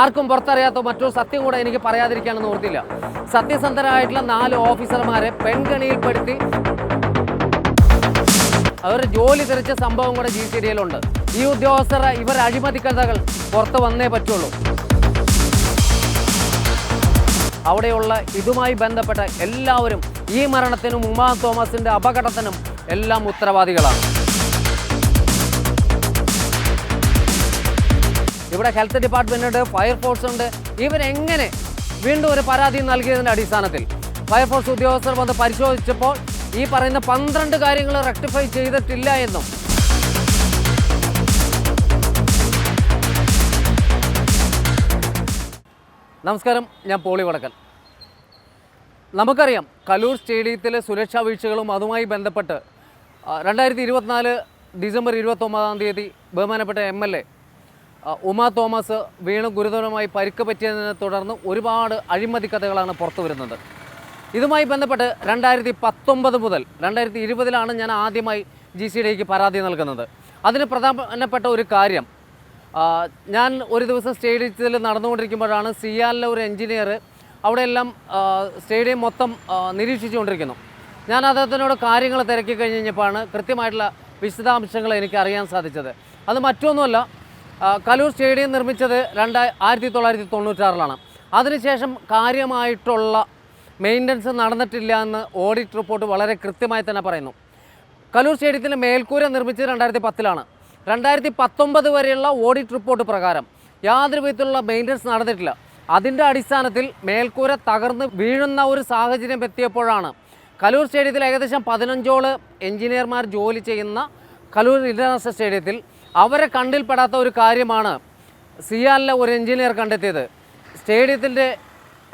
ആർക്കും പുറത്തറിയാത്ത മറ്റൊരു സത്യം കൂടെ എനിക്ക് പറയാതിരിക്കാനൊന്നും ഓർത്തില്ല. സത്യസന്ധരായിട്ടുള്ള നാല് ഓഫീസർമാരെ പെൺകണിയിൽപ്പെടുത്തി അവർ ജോലി തെറിച്ച സംഭവം കൂടെ ജി സി ഡിയിലുണ്ട് ഈ ഉദ്യോഗസ്ഥരെ ഇവർ അഴിമതി കഥകൾ പുറത്ത് വന്നേ പറ്റുള്ളൂ. അവിടെയുള്ള ഇതുമായി ബന്ധപ്പെട്ട എല്ലാവരും ഈ മരണത്തിനും ഉമാ തോമസിന്റെ അപകടത്തിനും എല്ലാം ഉത്തരവാദികളാണ്. ഇവിടെ ഹെൽത്ത് ഡിപ്പാർട്ട്മെന്റ് ഉണ്ട് ഫയർഫോഴ്സ് ഉണ്ട്. ഇവരെങ്ങനെ വീണ്ടും ഒരു പരാതി നൽകിയതിന്റെ അടിസ്ഥാനത്തിൽ ഫയർഫോഴ്സ് ഉദ്യോഗസ്ഥർ വന്ന് പരിശോധിച്ചപ്പോൾ ഈ പറയുന്ന പന്ത്രണ്ട് കാര്യങ്ങൾ റെക്ടിഫൈ ചെയ്തിട്ടില്ല എന്നും നമസ്കാരം ഞാൻ പോളി വടക്കൻ. നമുക്കറിയാം കലൂർ സ്റ്റേഡിയത്തിലെ സുരക്ഷാ വീഴ്ചകളും അതുമായി ബന്ധപ്പെട്ട് രണ്ടായിരത്തി ഇരുപത്തിനാല് ഡിസംബർ ഇരുപത്തൊമ്പതാം തീയതി ബഹുമാനപ്പെട്ട M L A Uma Thomas വീണ് ഗുരുതരമായി പരിക്ക് പറ്റിയതിനെ തുടർന്ന് ഒരുപാട് അഴിമതി കഥകളാണ് പുറത്തു വരുന്നത്. ഇതുമായി ബന്ധപ്പെട്ട് രണ്ടായിരത്തി പത്തൊമ്പത് മുതൽ രണ്ടായിരത്തി ഇരുപതിലാണ് ഞാൻ ആദ്യമായി ജി സി ഡിക്ക് പരാതി നൽകുന്നത്. അതിന് പ്രധാനപ്പെട്ട ഒരു കാര്യം ഞാൻ ഒരു ദിവസം സ്റ്റേഡിയത്തിൽ നടന്നുകൊണ്ടിരിക്കുമ്പോഴാണ് സിയാലിലെ ഒരു എഞ്ചിനീയർ അവിടെയെല്ലാം സ്റ്റേഡിയം മൊത്തം നിരീക്ഷിച്ചുകൊണ്ടിരിക്കുന്നു. ഞാൻ അദ്ദേഹത്തിനോട് കാര്യങ്ങൾ തിരക്കി കഴിഞ്ഞ് കഴിഞ്ഞപ്പോഴാണ് കൃത്യമായിട്ടുള്ള വിശദാംശങ്ങൾ എനിക്ക് അറിയാൻ സാധിച്ചത്. അത് മറ്റൊന്നുമല്ല കലൂർ സ്റ്റേഡിയം നിർമ്മിച്ചത് രണ്ട് ആയിരത്തി തൊള്ളായിരത്തി തൊണ്ണൂറ്റാറിലാണ്. അതിനുശേഷം കാര്യമായിട്ടുള്ള മെയിന്റനൻസ് നടന്നിട്ടില്ല എന്ന് ഓഡിറ്റ് റിപ്പോർട്ട് വളരെ കൃത്യമായി തന്നെ പറയുന്നു. കലൂർ സ്റ്റേഡിയത്തിന്റെ മേൽക്കൂര നിർമ്മിച്ചത് രണ്ടായിരത്തി പത്തിലാണ്. രണ്ടായിരത്തി പത്തൊമ്പത് വരെയുള്ള ഓഡിറ്റ് റിപ്പോർട്ട് പ്രകാരം യാതൊരു വിധത്തിലുള്ള മെയിന്റനൻസ് നടന്നിട്ടില്ല. അതിന്റെ അടിസ്ഥാനത്തിൽ മേൽക്കൂര തകർന്ന് വീഴുന്ന ഒരു സാഹചര്യം എത്തിയപ്പോഴാണ് കലൂർ സ്റ്റേഡിയത്തിൽ ഏകദേശം പതിനഞ്ചോൾ എഞ്ചിനീയർമാർ ജോലി ചെയ്യുന്ന കലൂർ ഇന്റർനാഷണൽ സ്റ്റേഡിയത്തിൽ അവരെ കണ്ടിൽപ്പെടാത്ത ഒരു കാര്യമാണ് സിയാലിലെ ഒരു എഞ്ചിനീയർ കണ്ടെത്തിയത്. സ്റ്റേഡിയത്തിന്റെ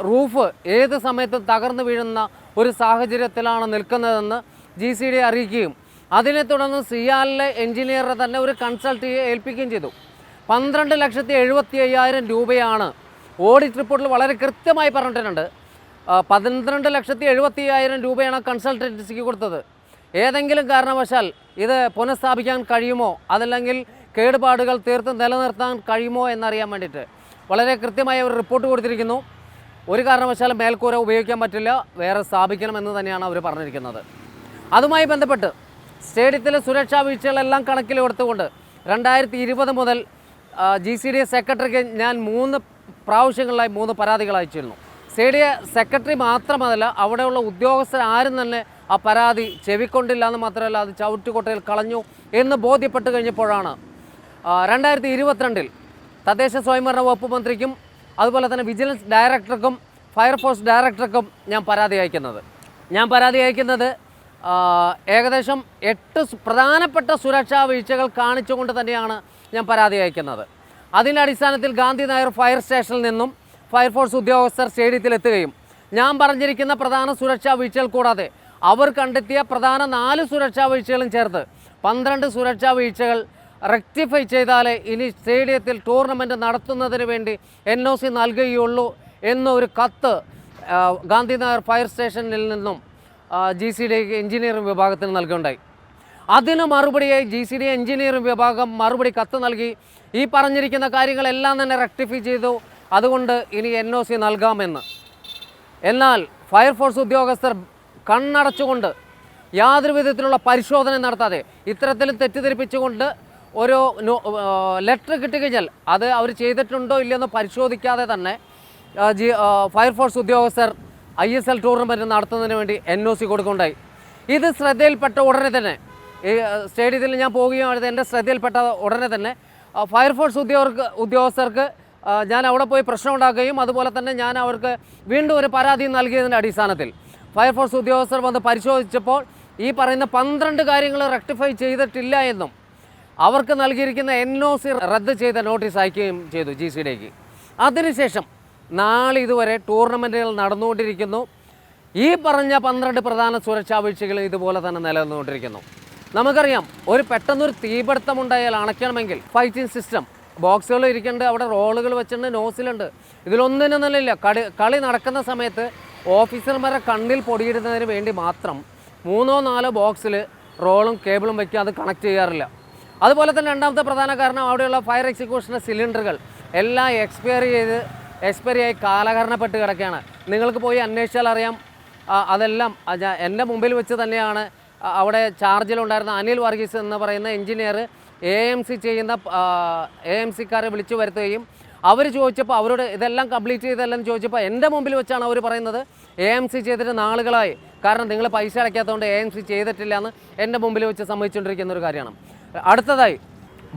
റൂഫ് ഏത് സമയത്തും തകർന്നു വീഴുന്ന ഒരു സാഹചര്യത്തിലാണ് നിൽക്കുന്നതെന്ന് ജി സി ഡി അറിയിക്കുകയും അതിനെ തുടർന്ന് സിയാലിലെ എഞ്ചിനീയറെ തന്നെ ഒരു കൺസൾട്ടിയെ ഏൽപ്പിക്കുകയും ചെയ്തു. പന്ത്രണ്ട് ലക്ഷത്തി എഴുപത്തി അയ്യായിരം രൂപയാണ് ഓഡിറ്റ് റിപ്പോർട്ടിൽ വളരെ കൃത്യമായി പറഞ്ഞിട്ടുണ്ട്. പന്ത്രണ്ട് ലക്ഷത്തി എഴുപത്തി അയ്യായിരം രൂപയാണ് കൺസൾട്ടൻസിക്ക് കൊടുത്തത്. ഏതെങ്കിലും കാരണവശാൽ ഇത് പുനഃസ്ഥാപിക്കാൻ കഴിയുമോ? അതല്ലെങ്കിൽ കേടുപാടുകൾ തീർത്ത് നിലനിർത്താൻ കഴിയുമോ എന്നറിയാൻ വേണ്ടിയിട്ട് വളരെ കൃത്യമായ ഒരു റിപ്പോർട്ട് കൊടുത്തിരിക്കുന്നു. ഒരു കാരണവശാലും മേൽക്കൂര ഉപയോഗിക്കാൻ പറ്റില്ല. വേറെ സ്ഥാപിക്കണമെന്ന് തന്നെയാണ് അവർ പറഞ്ഞിരിക്കുന്നത്. അതുമായി ബന്ധപ്പെട്ട് സ്റ്റേഡിയത്തിലെ സുരക്ഷാ വീഴ്ചകളെല്ലാം കണക്കിലെടുത്തുകൊണ്ട് രണ്ടായിരത്തി ഇരുപത് മുതൽ ജി സി ഡി സെക്രട്ടറിക്ക് ഞാൻ മൂന്ന് പ്രാവശ്യങ്ങളിലായി മൂന്ന് പരാതികൾ അയച്ചിരുന്നു. സ്റ്റേഡിയ സെക്രട്ടറി മാത്രമല്ല അവിടെയുള്ള ഉദ്യോഗസ്ഥർ ആരും തന്നെ ആ പരാതി ചെവിക്കൊണ്ടില്ല എന്ന് മാത്രമല്ല അത് ചവിട്ടുകൊട്ടയിൽ കളഞ്ഞു എന്ന് ബോധ്യപ്പെട്ട് കഴിഞ്ഞപ്പോഴാണ്. രണ്ടായിരത്തി ഇരുപത്തിരണ്ടിൽ തദ്ദേശ സ്വയംഭരണ വകുപ്പ് മന്ത്രിക്കും അതുപോലെ തന്നെ വിജിലൻസ് ഡയറക്ടർക്കും ഫയർഫോഴ്സ് ഡയറക്ടർക്കും ഞാൻ പരാതി അയക്കുന്നത്. ഞാൻ പരാതി അയക്കുന്നത് ഏകദേശം എട്ട് പ്രധാനപ്പെട്ട സുരക്ഷാ വീഴ്ചകൾ കാണിച്ചുകൊണ്ട് തന്നെയാണ് ഞാൻ പരാതി അയക്കുന്നത്. അതിന്റെ അടിസ്ഥാനത്തിൽ ഗാന്ധി നഗർ ഫയർ സ്റ്റേഷനിൽ നിന്നും ഫയർഫോഴ്സ് ഉദ്യോഗസ്ഥർ സ്റ്റേഡിയത്തിലെത്തുകയും ഞാൻ പറഞ്ഞിരിക്കുന്ന പ്രധാന സുരക്ഷാ വീഴ്ചകൾ കൂടാതെ അവർ കണ്ടെത്തിയ പ്രധാന നാല് സുരക്ഷാ വീഴ്ചകളും ചേർത്ത് പന്ത്രണ്ട് സുരക്ഷാ വീഴ്ചകൾ റെക്ടിഫൈ ചെയ്താലേ ഇനി സ്റ്റേഡിയത്തിൽ ടൂർണമെന്റ് നടത്തുന്നതിന് വേണ്ടി എൻ ഒ സി നൽകുകയുള്ളൂ എന്നൊരു കത്ത് ഗാന്ധിനഗർ ഫയർ സ്റ്റേഷനിൽ നിന്നും ജി സി ഡി എഞ്ചിനീയറിംഗ് വിഭാഗത്തിന് നൽകുകയുണ്ടായി. അതിന് മറുപടിയായി ജി സി ഡി എഞ്ചിനീയറിംഗ് വിഭാഗം മറുപടി കത്ത് നൽകി. ഈ പറഞ്ഞിരിക്കുന്ന കാര്യങ്ങളെല്ലാം തന്നെ റെക്ടിഫൈ ചെയ്തു. അതുകൊണ്ട് ഇനി എൻ ഒ സി നൽകാമെന്ന്. എന്നാൽ ഫയർഫോഴ്സ് ഉദ്യോഗസ്ഥർ കണ്ണടച്ചുകൊണ്ട് യാതൊരു വിധത്തിലുള്ള പരിശോധന നടത്താതെ ഇത്തരത്തിൽ തെറ്റിദ്ധരിപ്പിച്ചുകൊണ്ട് ഒരു ലെറ്റർ കിട്ടിക്കഴിഞ്ഞാൽ അത് അവർ ചെയ്തിട്ടുണ്ടോ ഇല്ലയെന്ന് പരിശോധിക്കാതെ തന്നെ ജി ഫയർഫോഴ്സ് ഉദ്യോഗസ്ഥർ ഐ എസ് എൽ ടൂർണമെന്റ് നടത്തുന്നതിന് വേണ്ടി എൻ ഒ സി കൊടുക്കുകയുണ്ടായി. ഇത് ശ്രദ്ധയിൽപ്പെട്ട ഉടനെ തന്നെ ഈ സ്റ്റേഡിയത്തിൽ ഞാൻ പോവുകയും എന്റെ ശ്രദ്ധയിൽപ്പെട്ട ഉടനെ തന്നെ ഫയർഫോഴ്സ് ഉദ്യോഗർക്ക് ഉദ്യോഗസ്ഥർക്ക് ഞാൻ അവിടെ പോയി പ്രശ്നം ഉണ്ടാക്കുകയും അതുപോലെ തന്നെ ഞാൻ അവർക്ക് വീണ്ടും ഒരു പരാതി നൽകിയതിന്റെ അടിസ്ഥാനത്തിൽ. ഫയർഫോഴ്സ് ഉദ്യോഗസ്ഥർ വന്ന് പരിശോധിച്ചപ്പോൾ ഈ പറയുന്ന പന്ത്രണ്ട് കാര്യങ്ങൾ റെക്ടിഫൈ ചെയ്തിട്ടില്ല എന്നും അവർക്ക് നൽകിയിരിക്കുന്ന എൻ ഒ സി റദ്ദ് ചെയ്ത നോട്ടീസ് അയക്കുകയും ചെയ്തു ജി സി ഡിക്ക് അതിനുശേഷം നാളെ ഇതുവരെ ടൂർണമെന്റുകൾ നടന്നുകൊണ്ടിരിക്കുന്നു. ഈ പറഞ്ഞ പന്ത്രണ്ട് പ്രധാന സുരക്ഷാ വീഴ്ചകൾ ഇതുപോലെ തന്നെ നിലനിന്നുകൊണ്ടിരിക്കുന്നു. നമുക്കറിയാം ഒരു പെട്ടെന്നൊരു തീപിടുത്തം ഉണ്ടായാൽ അണയ്ക്കണമെങ്കിൽ ഫൈറ്റിംഗ് സിസ്റ്റം ബോക്സുകൾ ഇരിക്കുന്നുണ്ട് അവിടെ റോളുകൾ വെച്ചിട്ടുണ്ട് നോസിലുണ്ട് ഇതിലൊന്നിനും നിലയില്ല കളി നടക്കുന്ന സമയത്ത് ഓഫീസർമാരെ കണ്ണിൽ പൊടിയിടുന്നതിന് വേണ്ടി മാത്രം മൂന്നോ നാലോ ബോക്സിൽ റോളും കേബിളും വയ്ക്കുക അത് കണക്ട് ചെയ്യാറില്ല. അതുപോലെ തന്നെ രണ്ടാമത്തെ പ്രധാന കാരണം അവിടെയുള്ള ഫയർ എക്സിക്യൂഷന്റെ സിലിണ്ടറുകൾ എല്ലാം എക്സ്പയർ ചെയ്ത് എക്സ്പയറി ആയി കാലഹരണപ്പെട്ട് കിടക്കുകയാണ്. നിങ്ങൾക്ക് പോയി അന്വേഷിച്ചാൽ അറിയാം. അതെല്ലാം എന്റെ മുമ്പിൽ വെച്ച് തന്നെയാണ് അവിടെ ചാർജിലുണ്ടായിരുന്ന അനിൽ വർഗീസ് എന്ന് പറയുന്ന എഞ്ചിനീയർ എ എം സി ചെയ്യുന്ന എ എം സിക്കാരെ വിളിച്ചു വരുത്തുകയും അവർ ചോദിച്ചപ്പോൾ അവരോട് ഇതെല്ലാം കംപ്ലീറ്റ് ചെയ്തെല്ലാം ചോദിച്ചപ്പോൾ എന്റെ മുമ്പിൽ വെച്ചാണ് അവർ പറയുന്നത്. എ എം സി ചെയ്തിട്ട് നാളുകളായി. കാരണം നിങ്ങൾ പൈസ അടയ്ക്കാത്തതുകൊണ്ട് എ എം സി ചെയ്തിട്ടില്ല എന്ന് എന്റെ മുമ്പിൽ വെച്ച് സംഭവിച്ചുകൊണ്ടിരിക്കുന്ന ഒരു കാര്യമാണ്. അടുത്തതായി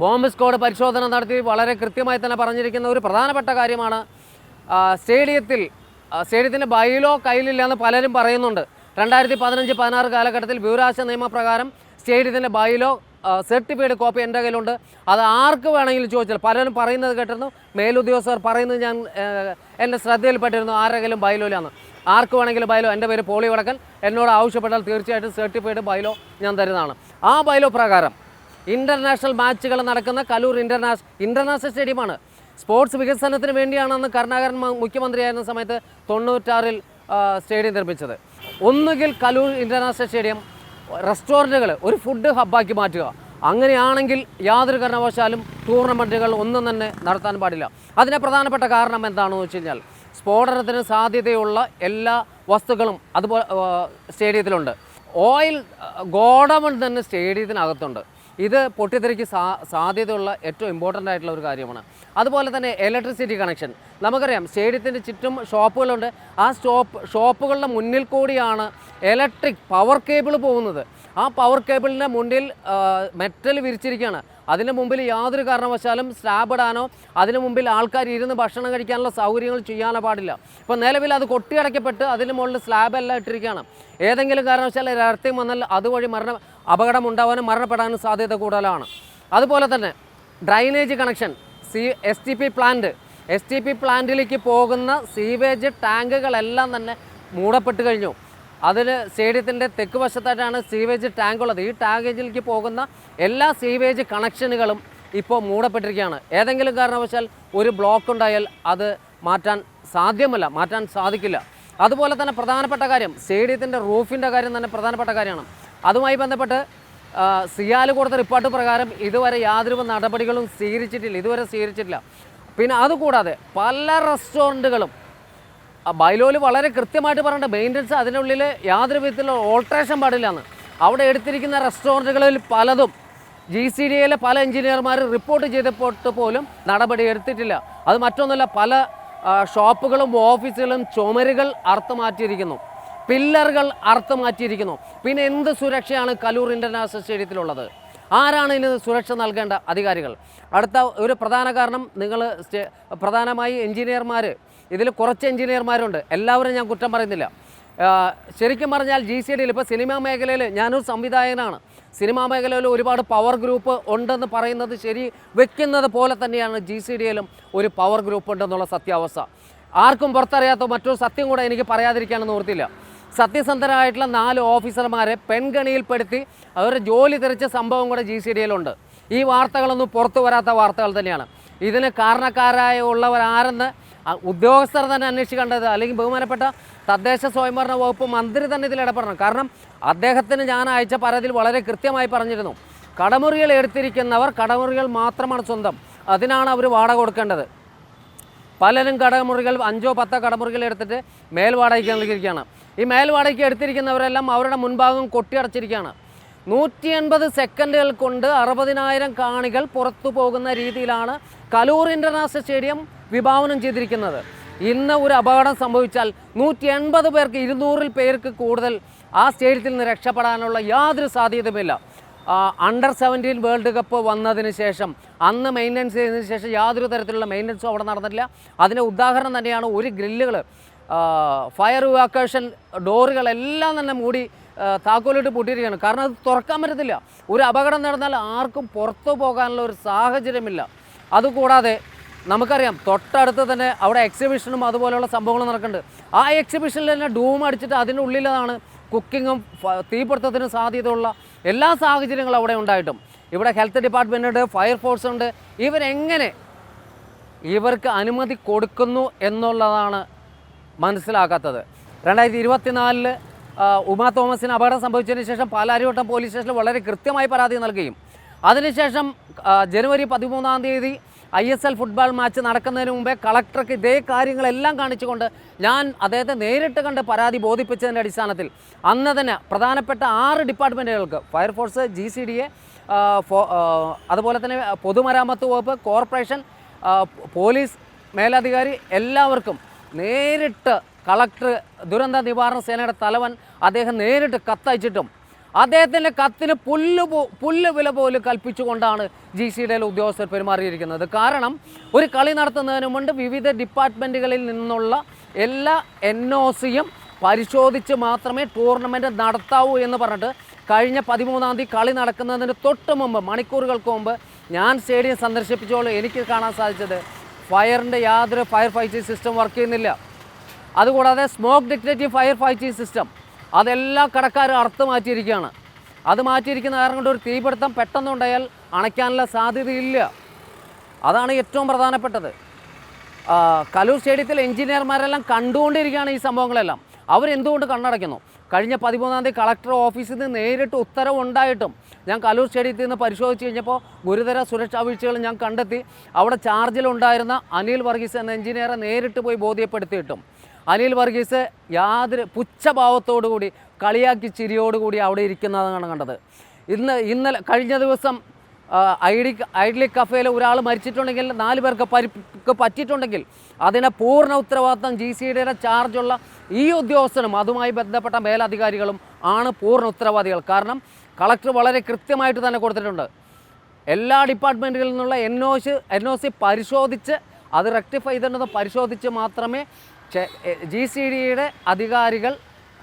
ബോംബ് സ്ക്വാഡ് പരിശോധന നടത്തി വളരെ കൃത്യമായി തന്നെ പറഞ്ഞിരിക്കുന്ന ഒരു പ്രധാനപ്പെട്ട കാര്യമാണ്. സ്റ്റേഡിയത്തിൽ സ്റ്റേഡിയത്തിന്റെ ബൈലോ കയ്യിലില്ല എന്ന് പലരും പറയുന്നുണ്ട്. രണ്ടായിരത്തി പതിനഞ്ച് പതിനാറ് കാലഘട്ടത്തിൽ ബ്യൂരാശ നിയമപ്രകാരം സ്റ്റേഡിയത്തിന്റെ ബൈലോ സർട്ടിഫൈഡ് കോപ്പി എന്റെ കയ്യിലുണ്ട്. അത് ആർക്ക് വേണമെങ്കിലും ചോദിച്ചാൽ പലരും പറയുന്നത് കേട്ടിരുന്നു. മേലുദ്യോഗസ്ഥർ പറയുന്നത് ഞാൻ എന്റെ ശ്രദ്ധയിൽപ്പെട്ടിരുന്നു ആരെങ്കിലും ബൈലോയിലാണ് ആർക്ക് വേണമെങ്കിലും ബൈലോ എന്റെ പേര് പോളി വടക്കൻ. എന്നോട് ആവശ്യപ്പെട്ടാൽ തീർച്ചയായിട്ടും സർട്ടിഫൈഡ് ബൈലോ ഞാൻ തരുന്നതാണ്. ആ ബൈലോ പ്രകാരം ഇന്റർനാഷണൽ മാച്ചുകൾ നടക്കുന്ന കലൂർ ഇന്റർനാഷണൽ ഇന്റർനാഷണൽ സ്റ്റേഡിയമാണ് സ്പോർട്സ് വികസനത്തിന് വേണ്ടിയാണെന്ന് കർണാകരൻ മുഖ്യമന്ത്രിയായിരുന്ന സമയത്ത് തൊണ്ണൂറ്റാറിൽ സ്റ്റേഡിയം നിർമ്മിച്ചത്. ഒന്നുകിൽ കലൂർ ഇന്റർനാഷണൽ സ്റ്റേഡിയം റെസ്റ്റോറന്റുകൾ ഒരു ഫുഡ് ഹബ്ബാക്കി മാറ്റുക. അങ്ങനെയാണെങ്കിൽ യാതൊരു കാരണവശാലും ടൂർണമെന്റുകൾ ഒന്നും തന്നെ നടത്താൻ പാടില്ല. അതിന് പ്രധാനപ്പെട്ട കാരണം എന്താണെന്ന് വെച്ച് കഴിഞ്ഞാൽ സ്ഫോടനത്തിന് സാധ്യതയുള്ള എല്ലാ വസ്തുക്കളും അതുപോലെ സ്റ്റേഡിയത്തിലുണ്ട്. ഓയിൽ ഗോഡമൺ തന്നെ സ്റ്റേഡിയത്തിനകത്തുണ്ട്. ഇത് പൊട്ടിത്തെറിക്ക് സാ സാധ്യതയുള്ള ഏറ്റവും ഇമ്പോർട്ടന്റ് ആയിട്ടുള്ള ഒരു കാര്യമാണ്. അതുപോലെ തന്നെ ഇലക്ട്രിസിറ്റി കണക്ഷൻ നമുക്കറിയാം സ്റ്റേഡിയത്തിന്റെ ചുറ്റും ഷോപ്പുകളുണ്ട്. ആ ഷോപ്പ് ഷോപ്പുകളുടെ മുന്നിൽ കൂടിയാണ് ഇലക്ട്രിക് പവർ കേബിൾ പോകുന്നത്. ആ പവർ കേബിളിന്റെ മുന്നിൽ മെറ്റൽ വിരിച്ചിരിക്കുകയാണ്. അതിന്റെ മുമ്പിൽ യാതൊരു കാരണവശാലും സ്ലാബ് ഇടാനോ അതിന് മുമ്പിൽ ആൾക്കാർ ഇരുന്ന് ഭക്ഷണം കഴിക്കാനുള്ള സൗകര്യങ്ങൾ ചെയ്യാനോ പാടില്ല. ഇപ്പോൾ നിലവിൽ അത് കൊട്ടിയടയ്ക്കപ്പെട്ട് അതിന് മുകളിൽ സ്ലാബ് എല്ലാം ഇട്ടിരിക്കുകയാണ്. ഏതെങ്കിലും കാരണവശാൽ രക്തം വന്നാൽ അതുവഴി മരണ അപകടം ഉണ്ടാവാനും മരണപ്പെടാനും സാധ്യത കൂടുതലാണ്. അതുപോലെ തന്നെ drainage connection S T P P plant S T P പ്ലാന്റിലേക്ക് പോകുന്ന സീവേജ് ടാങ്കുകളെല്ലാം തന്നെ മൂടപ്പെട്ട് കഴിഞ്ഞു. അതിന് സ്റ്റേഡിയത്തിന്റെ തെക്ക് വശത്തായിട്ടാണ് സീവേജ് ടാങ്ക് ഉള്ളത്. ഈ ടാങ്കേജിലേക്ക് പോകുന്ന എല്ലാ സീവേജ് കണക്ഷനുകളും ഇപ്പോൾ മൂടപ്പെട്ടിരിക്കുകയാണ്. ഏതെങ്കിലും കാരണവശാൽ ഒരു ബ്ലോക്ക് ഉണ്ടായാൽ അത് മാറ്റാൻ സാധ്യമല്ല മാറ്റാൻ സാധിക്കില്ല. അതുപോലെ തന്നെ പ്രധാനപ്പെട്ട കാര്യം സ്റ്റേഡിയത്തിന്റെ റൂഫിന്റെ കാര്യം തന്നെ പ്രധാനപ്പെട്ട കാര്യമാണ്. അതുമായി ബന്ധപ്പെട്ട് സിയാൽ കൊടുത്ത റിപ്പോർട്ട് പ്രകാരം ഇതുവരെ യാതൊരു നടപടികളും സ്വീകരിച്ചിട്ടില്ല ഇതുവരെ സ്വീകരിച്ചിട്ടില്ല. പിന്നെ അതുകൂടാതെ പല റെസ്റ്റോറന്റുകളും ബൈലോയിൽ വളരെ കൃത്യമായിട്ട് പറയേണ്ട. മെയിന്റനൻസ് അതിനുള്ളിൽ യാതൊരു വിധത്തിലുള്ള ഓൾട്രേഷൻ പാടില്ല എന്ന് അവിടെ എടുത്തിരിക്കുന്ന റെസ്റ്റോറന്റുകളിൽ പലതും ജി സി ഡി എയിലെ പല എഞ്ചിനീയർമാർ റിപ്പോർട്ട് ചെയ്തപ്പോട്ട് പോലും നടപടി എടുത്തിട്ടില്ല. അത് മറ്റൊന്നുമല്ല പല ഷോപ്പുകളും ഓഫീസുകളും ചുമരുകൾ അറുത്ത് മാറ്റിയിരിക്കുന്നു. പില്ലറുകൾ അറുത്ത് മാറ്റിയിരിക്കുന്നു. പിന്നെ എന്ത് സുരക്ഷയാണ് കലൂർ ഇന്റർനാഷണൽ സ്റ്റേഡിയത്തിലുള്ളത്? ആരാണ് ഇതിന് സുരക്ഷ നൽകേണ്ട അധികാരികൾ? അടുത്ത ഒരു പ്രധാന കാരണം നിങ്ങൾ പ്രധാനമായി എഞ്ചിനീയർമാർ ഇതിൽ കുറച്ച് എഞ്ചിനീയർമാരുണ്ട്. എല്ലാവരും ഞാൻ കുറ്റം പറയുന്നില്ല. ശരിക്കും പറഞ്ഞാൽ ജി സി ഡിയിൽ ഇപ്പോൾ സിനിമാ മേഖലയിൽ ഞാനൊരു സംവിധായകനാണ്. സിനിമാ മേഖലയിൽ ഒരുപാട് പവർ ഗ്രൂപ്പ് ഉണ്ടെന്ന് പറയുന്നത് ശരി വെക്കുന്നത് പോലെ തന്നെയാണ് ജി സി ഡിയിലും ഒരു പവർ ഗ്രൂപ്പ് ഉണ്ടെന്നുള്ള സത്യാവസ്ഥ. ആർക്കും പുറത്തറിയാത്ത മറ്റൊരു സത്യം കൂടെ എനിക്ക് പറയാതിരിക്കാനൊന്നും ഓർത്തില്ല സത്യസന്ധരായിട്ടുള്ള നാല് ഓഫീസർമാരെ പെൺകണിയിൽപ്പെടുത്തി അവരുടെ ജോലി തെറിച്ച സംഭവം കൂടെ ജി സി ഡിയിലുണ്ട് ഈ വാർത്തകളൊന്നും പുറത്തു വരാത്ത വാർത്തകൾ തന്നെയാണ്. ഇതിന് കാരണക്കാരായ ഉള്ളവരാരെന്ന് ഉദ്യോഗസ്ഥർ തന്നെ അന്വേഷിക്കേണ്ടത് അല്ലെങ്കിൽ ബഹുമാനപ്പെട്ട തദ്ദേശ സ്വയംഭരണ വകുപ്പ് മന്ത്രി തന്നെ ഇതിൽ ഇടപെടണം. കാരണം അദ്ദേഹത്തിന് ഞാൻ അയച്ച പരാതിയിൽ വളരെ കൃത്യമായി പറഞ്ഞിരുന്നു. കടമുറികൾ എടുത്തിരിക്കുന്നവർ കടമുറികൾ മാത്രമാണ് സ്വന്തം. അതിനാണ് അവർ വാടക കൊടുക്കേണ്ടത്. പലരും കടമുറികൾ അഞ്ചോ പത്തോ കടമുറികൾ എടുത്തിട്ട് മേൽവാടകയ്ക്ക് നൽകിയിരിക്കുകയാണ്. ഈ മേൽവാടകയ്ക്ക് എടുത്തിരിക്കുന്നവരെല്ലാം അവരുടെ മുൻഭാഗം കൊട്ടിയടച്ചിരിക്കുകയാണ്. നൂറ്റി എൺപത് സെക്കൻഡുകൾ കൊണ്ട് അറുപതിനായിരം കാണികൾ പുറത്തു പോകുന്ന രീതിയിലാണ് കലൂർ ഇന്റർനാഷണൽ സ്റ്റേഡിയം വിഭാവനം ചെയ്തിരിക്കുന്നത്. ഇന്ന് ഒരു അപകടം സംഭവിച്ചാൽ നൂറ്റി എൺപത് പേർക്ക് ഇരുന്നൂറിൽ പേർക്ക് കൂടുതൽ ആ സ്റ്റേഡിയത്തിൽ നിന്ന് രക്ഷപ്പെടാനുള്ള യാതൊരു സാധ്യതയുമില്ല. അണ്ടർ സെവന്റീൻ വേൾഡ് കപ്പ് വന്നതിന് ശേഷം അന്ന് മെയിന്റനൻസ് ചെയ്തതിന് ശേഷം യാതൊരു തരത്തിലുള്ള മെയിന്റനൻസും അവിടെ നടന്നിട്ടില്ല. അതിന്റെ ഉദാഹരണം തന്നെയാണ് ഒരു ഗ്രില്ലുകൾ ഫയർ ഇവാക്വേഷൻ ഡോറുകളെല്ലാം തന്നെ മൂടി താക്കോലിട്ട് പൂട്ടിയിരിക്കുകയാണ്. കാരണം അത് തുറക്കാൻ പറ്റത്തില്ല. ഒരു അപകടം നടന്നാൽ ആർക്കും പുറത്തു പോകാനുള്ള ഒരു സാഹചര്യമില്ല. അതുകൂടാതെ നമുക്കറിയാം തൊട്ടടുത്ത് തന്നെ അവിടെ എക്സിബിഷനും അതുപോലെയുള്ള സംഭവങ്ങളും നടക്കുന്നുണ്ട്. ആ എക്സിബിഷനിൽ തന്നെ ഡൂം അടിച്ചിട്ട് അതിന്റെ ഉള്ളിലാണ് കുക്കിങ്ങും തീപിടുത്തത്തിനും സാധ്യതയുള്ള എല്ലാ സാഹചര്യങ്ങളും അവിടെ ഉണ്ടായിട്ടും. ഇവിടെ ഹെൽത്ത് ഡിപ്പാർട്ട്മെന്റ് ഉണ്ട് ഫയർഫോഴ്സ് ഉണ്ട്. ഇവരെങ്ങനെ ഇവർക്ക് അനുമതി കൊടുക്കുന്നു എന്നുള്ളതാണ് മനസ്സിലാക്കാത്തത് രണ്ടായിരത്തി ഇരുപത്തിനാലിൽ ഉമാ തോമസിന് അപകടം സംഭവിച്ചതിന് ശേഷം പാലാരിവട്ടം പോലീസ് സ്റ്റേഷനിൽ വളരെ കൃത്യമായി പരാതി നൽകുകയും അതിനുശേഷം ജനുവരി പതിമൂന്നാം തീയതി I S L football match നടക്കുന്നതിന് മുമ്പേ കളക്ടർക്ക് ഇതേ കാര്യങ്ങളെല്ലാം കാണിച്ചുകൊണ്ട് ഞാൻ അദ്ദേഹത്തെ നേരിട്ട് കണ്ട് പരാതി ബോധിപ്പിച്ചതിന്റെ അടിസ്ഥാനത്തിൽ അന്ന് തന്നെ പ്രധാനപ്പെട്ട ആറ് ഡിപ്പാർട്ട്മെന്റുകൾക്ക് fire force G C D A അതുപോലെ തന്നെ പൊതുമരാമത്ത് വകുപ്പ് കോർപ്പറേഷൻ പോലീസ് മേലധികാരി എല്ലാവർക്കും നേരിട്ട് കളക്ടർ ദുരന്ത നിവാരണ സേനയുടെ തലവൻ അദ്ദേഹം നേരിട്ട് കത്തയച്ചിട്ടും അദ്ദേഹത്തിന്റെ കത്തിന് പുല്ല് പുല്ല് വില പോലും കൽപ്പിച്ചുകൊണ്ടാണ് ജി സി ഡിയിലെ ഉദ്യോഗസ്ഥർ പെരുമാറിയിരിക്കുന്നത്. കാരണം ഒരു കളി നടത്തുന്നതിന് മുൻപ് വിവിധ ഡിപ്പാർട്ട്മെന്റുകളിൽ നിന്നുള്ള എല്ലാ എൻ ഒ സിയും പരിശോധിച്ച് മാത്രമേ ടൂർണമെന്റ് നടത്താവൂ എന്ന് പറഞ്ഞിട്ട് കഴിഞ്ഞ പതിമൂന്നാം തീയതി കളി നടക്കുന്നതിന് തൊട്ട് മുമ്പ് മണിക്കൂറുകൾക്ക് മുമ്പ് ഞാൻ സ്റ്റേഡിയം സന്ദർശിപ്പിച്ചോളൂ എനിക്ക് കാണാൻ സാധിച്ചത് ഫയറിന്റെ യാതൊരു ഫയർ ഫൈറ്റിംഗ് സിസ്റ്റം വർക്ക് ചെയ്യുന്നില്ല. അതുകൂടാതെ smoke detective fire fighting system അതെല്ലാ കടക്കാരും അറുത്ത് മാറ്റിയിരിക്കുകയാണ്. അത് മാറ്റിയിരിക്കുന്ന കാരണം കൊണ്ട് ഒരു തീപിടുത്തം പെട്ടെന്നുണ്ടായാൽ അണയ്ക്കാനുള്ള സാധ്യതയില്ല. അതാണ് ഏറ്റവും പ്രധാനപ്പെട്ടത്. കലൂർ സ്റ്റേഡിയത്തിൽ എഞ്ചിനീയർമാരെല്ലാം കണ്ടുകൊണ്ടിരിക്കുകയാണ് ഈ സംഭവങ്ങളെല്ലാം. അവരെന്തുകൊണ്ട് കണ്ണടയ്ക്കുന്നു? കഴിഞ്ഞ പതിമൂന്നാം തീയതി കളക്ടർ ഓഫീസിൽ നിന്ന് നേരിട്ട് ഉത്തരവുണ്ടായിട്ടും ഞാൻ കലൂർ സ്റ്റേഡിയത്തിൽ നിന്ന് പരിശോധിച്ച് കഴിഞ്ഞപ്പോൾ ഗുരുതര സുരക്ഷാ വീഴ്ചകൾ ഞാൻ കണ്ടെത്തി. അവിടെ ചാർജിലുണ്ടായിരുന്ന അനിൽ വർഗീസ് എന്ന എഞ്ചിനീയറെ നേരിട്ട് പോയി ബോധ്യപ്പെടുത്തിയിട്ടും. അനിൽ വർഗീസ് യാതൊരു പുച്ഛഭാവത്തോടുകൂടി കളിയാക്കി ചിരിയോടുകൂടി അവിടെ ഇരിക്കുന്നതാണ് കണ്ടത്. ഇന്ന് ഇന്നലെ കഴിഞ്ഞ ദിവസം ഐ ഡി ഐഡ്ലി കഫേയിൽ ഒരാൾ മരിച്ചിട്ടുണ്ടെങ്കിൽ നാല് പേർക്ക് പരിക്ക് പറ്റിയിട്ടുണ്ടെങ്കിൽ അതിനെ പൂർണ ഉത്തരവാദിത്തം ജി സി ഡിയുടെ ചാർജുള്ള ഈ ഉദ്യോഗസ്ഥനും അതുമായി ബന്ധപ്പെട്ട മേലധികാരികളും ആണ് പൂർണ ഉത്തരവാദികൾ. കാരണം കളക്ടർ വളരെ കൃത്യമായിട്ട് തന്നെ കൊടുത്തിട്ടുണ്ട്. എല്ലാ ഡിപ്പാർട്ട്മെന്റുകളിൽ നിന്നുള്ള N O C N O C പരിശോധിച്ച് അത് റെക്ടിഫൈ ചെയ്തിട്ടുണ്ടെന്ന് പരിശോധിച്ച് മാത്രമേ ജി സി ഡിയുടെ അധികാരികൾ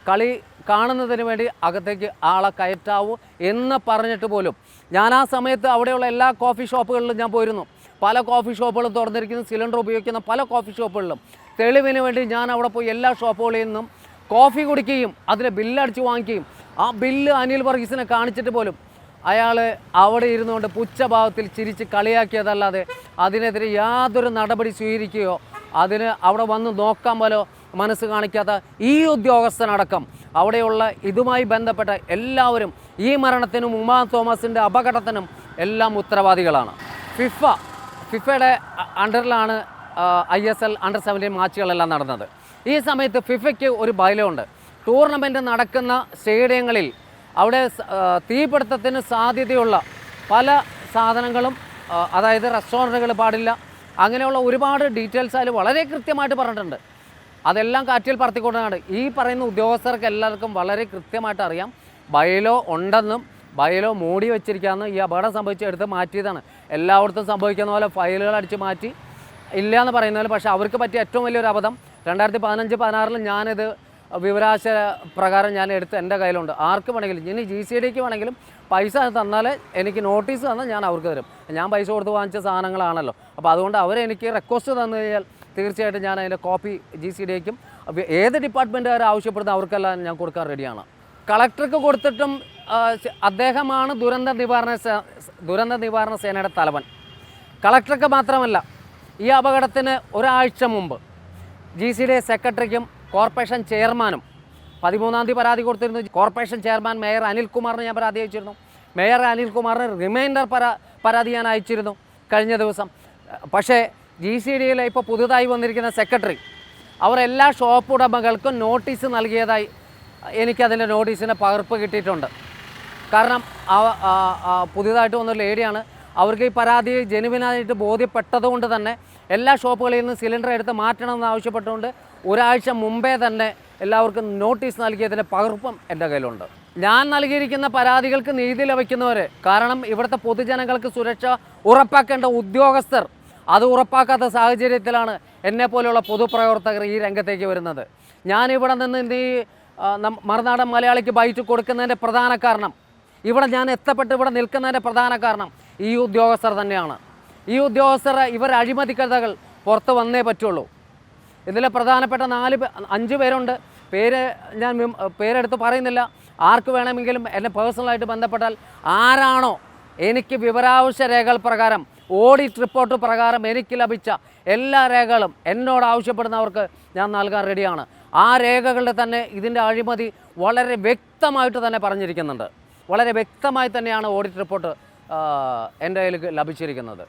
കളി കാണുന്നതിന് വേണ്ടി അകത്തേക്ക് ആളെ കയറ്റാവൂ എന്ന് പറഞ്ഞിട്ട് പോലും. ഞാൻ ആ സമയത്ത് അവിടെയുള്ള എല്ലാ കോഫി ഷോപ്പുകളിലും ഞാൻ പോയിരുന്നു. പല കോഫി ഷോപ്പുകളും തുറന്നിരിക്കുന്ന. സിലിണ്ടർ ഉപയോഗിക്കുന്ന പല കോഫി ഷോപ്പുകളിലും തെളിവിന് വേണ്ടി ഞാൻ അവിടെ പോയി എല്ലാ ഷോപ്പുകളിൽ നിന്നും കോഫി കുടിക്കുകയും അതിന് ബില്ലടിച്ച് വാങ്ങിക്കുകയും ആ ബില്ല് അനിൽ വർഗീസിനെ കാണിച്ചിട്ട് പോലും അയാൾ അവിടെ ഇരുന്നുകൊണ്ട് പുച്ഛഭാവത്തിൽ ചിരിച്ച് കളിയാക്കിയതല്ലാതെ അതിനെതിരെ യാതൊരു നടപടി സ്വീകരിക്കുകയോ അതിന് അവിടെ വന്ന് നോക്കാൻ പോലോ മനസ്സ് കാണിക്കാത്ത ഈ ഉദ്യോഗസ്ഥനടക്കം. അവിടെയുള്ള ഇതുമായി ബന്ധപ്പെട്ട എല്ലാവരും ഈ മരണത്തിനും ഉമാ തോമസിന്റെ അപകടത്തിനും എല്ലാം ഉത്തരവാദികളാണ്. ഫിഫ ഫിഫയുടെ അണ്ടറിലാണ് I S L under seventeen മാച്ചുകളെല്ലാം നടന്നത്. ഈ സമയത്ത് ഫിഫയ്ക്ക് ഒരു ബൈലമുണ്ട് ടൂർണമെന്റ് നടക്കുന്ന സ്റ്റേഡിയങ്ങളിൽ അവിടെ തീപിടുത്തത്തിന് സാധ്യതയുള്ള പല സാധനങ്ങളും അതായത് റെസ്റ്റോറന്റുകൾ പാടില്ല. അങ്ങനെയുള്ള ഒരുപാട് ഡീറ്റെയിൽസ് അതിൽ വളരെ കൃത്യമായിട്ട് പറഞ്ഞിട്ടുണ്ട്. അതെല്ലാം കാറ്റിൽ പറത്തിക്കൊണ്ടാണ് ഈ പറയുന്ന ഉദ്യോഗസ്ഥർക്ക് എല്ലാവർക്കും വളരെ കൃത്യമായിട്ട് അറിയാം. ബയലോ ഉണ്ടെന്നും ബയലോ മൂടി വെച്ചിരിക്കാമെന്ന് ഈ അപകടം സംഭവിച്ച എടുത്ത് മാറ്റിയതാണ്. എല്ലായിടത്തും സംഭവിക്കുന്ന പോലെ ഫയലുകൾ അടിച്ച് മാറ്റി. ഇല്ല എന്ന് പറയുന്നതിൽ പക്ഷേ അവർക്ക് പറ്റിയ ഏറ്റവും വലിയൊരു അബദ്ധം രണ്ടായിരത്തി പതിനഞ്ച് പതിനാറിൽ ഞാനിത് വിവരാശ പ്രകാരം ഞാൻ എടുത്ത് എന്റെ കയ്യിലുണ്ട്. ആർക്ക് വേണമെങ്കിലും ഇനി ജി സി ഡിക്ക് വേണമെങ്കിലും പൈസ തന്നാൽ എനിക്ക് നോട്ടീസ് തന്നാൽ ഞാൻ അവർക്ക് തരും. ഞാൻ പൈസ കൊടുത്ത് വാങ്ങിച്ച സാധനങ്ങളാണല്ലോ. അപ്പോൾ അതുകൊണ്ട് അവരെനിക്ക് റിക്വസ്റ്റ് തന്നു കഴിഞ്ഞാൽ തീർച്ചയായിട്ടും ഞാൻ അതിന്റെ കോപ്പി ജി സി ഡിക്കും ഏത് ഡിപ്പാർട്ട്മെന്റുകാർ ആവശ്യപ്പെടുന്ന അവർക്കെല്ലാം ഞാൻ കൊടുക്കാൻ റെഡിയാണ്. കളക്ടർക്ക് കൊടുത്തിട്ടും അദ്ദേഹമാണ് ദുരന്ത നിവാരണ ദുരന്ത നിവാരണ സേനയുടെ തലവൻ. കളക്ടർക്ക് മാത്രമല്ല ഈ അപകടത്തിന് ഒരാഴ്ച മുമ്പ് ജി സി ഡി സെക്രട്ടറിക്കും കോർപ്പറേഷൻ ചെയർമാനും പതിമൂന്നാം തീയതി പരാതി കൊടുത്തിരുന്നു. കോർപ്പറേഷൻ ചെയർമാൻ മേയർ അനിൽകുമാറിന് ഞാൻ പരാതി അയച്ചിരുന്നു. മേയർ അനിൽകുമാറിന് റിമൈൻഡർ പരാ പരാതി ഞാൻ അയച്ചിരുന്നു കഴിഞ്ഞ ദിവസം. പക്ഷേ ജി സി ഡിയിലെ ഇപ്പോൾ പുതുതായി വന്നിരിക്കുന്ന സെക്രട്ടറി അവർ എല്ലാ ഷോപ്പ് ഉടമകൾക്കും നോട്ടീസ് നൽകിയതായി എനിക്കതിന്റെ നോട്ടീസിന്റെ പകർപ്പ് കിട്ടിയിട്ടുണ്ട്. കാരണം പുതിയതായിട്ട് വന്നൊരു ലേഡിയാണ് അവർക്ക് ഈ പരാതി ജനുവിനായിട്ട് ബോധ്യപ്പെട്ടതുകൊണ്ട് തന്നെ എല്ലാ ഷോപ്പുകളിൽ നിന്ന് സിലിണ്ടർ എടുത്ത് മാറ്റണമെന്ന് ആവശ്യപ്പെട്ടുകൊണ്ട് ഒരാഴ്ച മുമ്പേ തന്നെ എല്ലാവർക്കും നോട്ടീസ് നൽകിയതിന്റെ പകർപ്പും എന്റെ കയ്യിലുണ്ട്. ഞാൻ നൽകിയിരിക്കുന്ന പരാതികൾക്ക് നീതി ലഭിക്കുന്നവരെ കാരണം ഇവിടുത്തെ പൊതുജനങ്ങൾക്ക് സുരക്ഷ ഉറപ്പാക്കേണ്ട ഉദ്യോഗസ്ഥർ അത് ഉറപ്പാക്കാത്ത സാഹചര്യത്തിലാണ് എന്നെ പോലെയുള്ള പൊതുപ്രവർത്തകർ ഈ രംഗത്തേക്ക് വരുന്നത്. ഞാനിവിടെ നിന്ന് ഈ മറുനാടൻ മലയാളിക്ക് ബൈറ്റ് കൊടുക്കുന്നതിന്റെ പ്രധാന കാരണം ഇവിടെ ഞാൻ എത്തപ്പെട്ട് ഇവിടെ നിൽക്കുന്നതിന്റെ പ്രധാന കാരണം ഈ ഉദ്യോഗസ്ഥർ തന്നെയാണ്. ഈ ഉദ്യോഗസ്ഥർ ഇവർ അഴിമതി കഥകൾ പുറത്ത് വന്നേ പറ്റുള്ളൂ. ഇതിൽ പ്രധാനപ്പെട്ട നാല് അഞ്ച് പേരുണ്ട്. പേര് ഞാൻ പേരെടുത്ത് പറയുന്നില്ല. ആർക്ക് വേണമെങ്കിലും എന്നെ പേഴ്സണലായിട്ട് ബന്ധപ്പെട്ടാൽ ആരാണോ എനിക്ക് വിവരാവശ്യ രേഖകൾ പ്രകാരം ഓഡിറ്റ് റിപ്പോർട്ട് പ്രകാരം എനിക്ക് ലഭിച്ച എല്ലാ രേഖകളും എന്നോട് ആവശ്യപ്പെടുന്നവർക്ക് ഞാൻ നൽകാൻ റെഡിയാണ്. ആ രേഖകളുടെ തന്നെ ഇതിന്റെ അഴിമതി വളരെ വ്യക്തമായിട്ട് തന്നെ പറഞ്ഞിരിക്കുന്നുണ്ട്. വളരെ വ്യക്തമായി തന്നെയാണ് ഓഡിറ്റ് റിപ്പോർട്ട് എന്റെ കയ്യിൽ ലഭിച്ചിരിക്കുന്നത്.